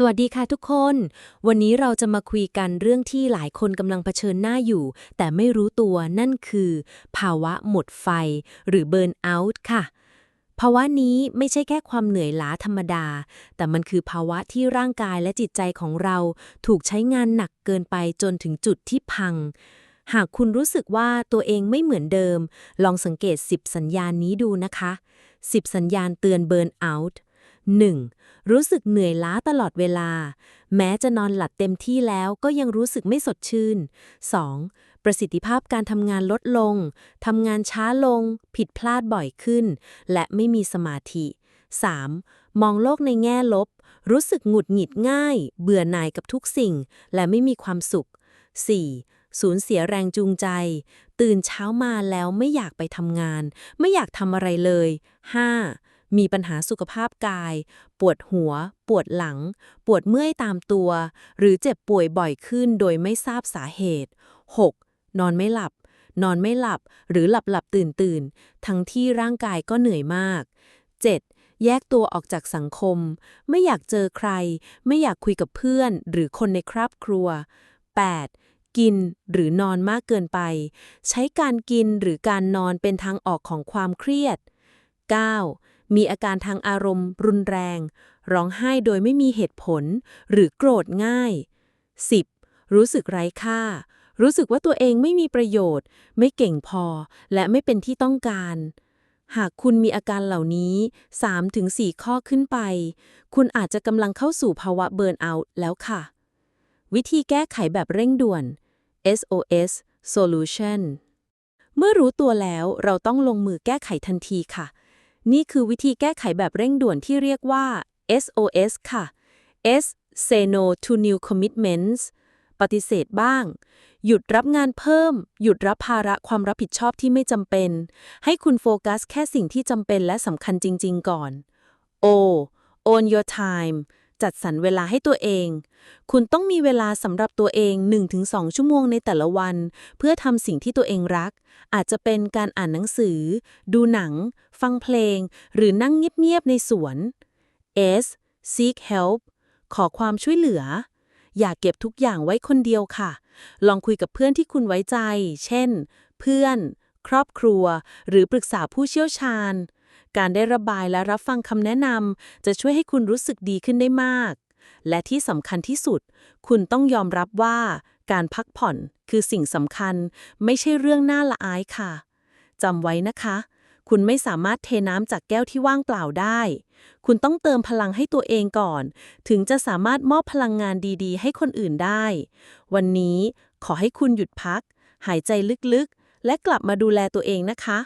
สวัสดีค่ะทุกคน วันนี้เราจะมาคุยกันเรื่องที่หลายคนกำลังเผชิญหน้าอยู่ แต่ไม่รู้ตัวนั่นคือ ภาวะหมดไฟ หรือเบิร์นเอาท์ค่ะ ภาวะนี้ไม่ใช่แค่ความเหนื่อยล้าธรรมดา แต่มันคือภาวะที่ร่างกายและจิตใจของเรา ถูกใช้งานหนักเกินไปจนถึงจุดที่พัง หากคุณรู้สึกว่าตัวเองไม่เหมือนเดิม ลองสังเกต 10 สัญญาณนี้ดูนะคะ 10 สัญญาณเตือนเบิร์นเอาท์ 1. รู้สึกเหนื่อยล้าตลอดเวลา แม้จะนอนหลับเต็มที่แล้วก็ยังรู้สึกไม่สดชื่น 2. ประสิทธิภาพการทำงานลดลง ทำงานช้าลง ผิดพลาดบ่อยขึ้น และไม่มีสมาธิ 3. มองโลกในแง่ลบ รู้สึกหงุดหงิดง่าย เบื่อหน่ายกับทุกสิ่ง และไม่มีความสุข 4. สูญเสียแรงจูงใจ ตื่นเช้ามาแล้วไม่อยากไปทำงาน ไม่อยากทำอะไรเลย 5. มีปัญหาสุขภาพกาย ปวดหัว ปวดหลัง ปวดเมื่อยตามตัว หรือเจ็บป่วยบ่อยขึ้นโดยไม่ทราบสาเหตุ 6. นอนไม่หลับ นอนไม่หลับ หรือหลับหลับตื่นตื่นทั้งที่ร่างกายก็เหนื่อยมาก 7. แยกตัวออกจากสังคม ไม่อยากเจอใคร ไม่อยากคุยกับเพื่อน หรือคนในครอบครัว 8. กินหรือนอนมากเกินไป ใช้การกินหรือการนอนเป็นทางออกของความเครียด 9. มีอาการทางอารมณ์ รุนแรง ร้องไห้โดยไม่มีเหตุผล หรือโกรธง่าย 10. รู้สึกไร้ค่า รู้สึกว่าตัวเองไม่มีประโยชน์ ไม่เก่งพอ และไม่เป็นที่ต้องการ หากคุณมีอาการเหล่านี้ 3-4 ข้อขึ้นไป คุณอาจจะกำลังเข้าสู่ภาวะเบิร์นเอาท์แล้วค่ะ วิธีแก้ไขแบบเร่งด่วน SOS Solution เมื่อรู้ตัวแล้วเราต้องลงมือแก้ไขทันทีค่ะ นี่คือวิธีแก้ไขแบบเร่งด่วนที่เรียกว่า SOS ค่ะ S Say no to new commitments ปฏิเสธบ้าง หยุดรับงานเพิ่ม หยุดรับภาระความรับผิดชอบที่ไม่จำเป็น ให้คุณโฟกัสแค่สิ่งที่จำเป็นและสำคัญจริง ๆ ก่อน O own your time จัดสรรเวลาให้ตัวเอง คุณต้องมีเวลาสำหรับตัวเอง 1-2 ชั่วโมงในแต่ละวัน เพื่อทำสิ่งที่ตัวเองรัก อาจจะเป็นการอ่านหนังสือ ดูหนัง ฟังเพลง หรือนั่งเงียบๆในสวน S seek help ขอความช่วยเหลือ อย่าเก็บทุกอย่างไว้คนเดียวค่ะ ลองคุยกับเพื่อนที่คุณไว้ใจ เช่น เพื่อน ครอบครัว หรือปรึกษาผู้เชี่ยวชาญ การได้ระบายและรับฟังคำแนะนำจะช่วยให้คุณรู้สึกดีขึ้นได้มาก และที่สำคัญที่สุด คุณต้องยอมรับว่า การพักผ่อนคือสิ่งสำคัญ ไม่ใช่เรื่องน่าละอายค่ะจำไว้นะคะ คุณไม่สามารถเทน้ำจากแก้วที่ว่างเปล่าได้ คุณต้องเติมพลังให้ตัวเองก่อน ถึงจะสามารถมอบพลังงานดีๆ ให้คนอื่นได้ วันนี้ขอให้คุณหยุดพัก หายใจลึกๆ และกลับมาดูแลตัวเองนะคะ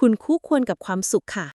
คุณคู่ควรกับความสุขค่ะ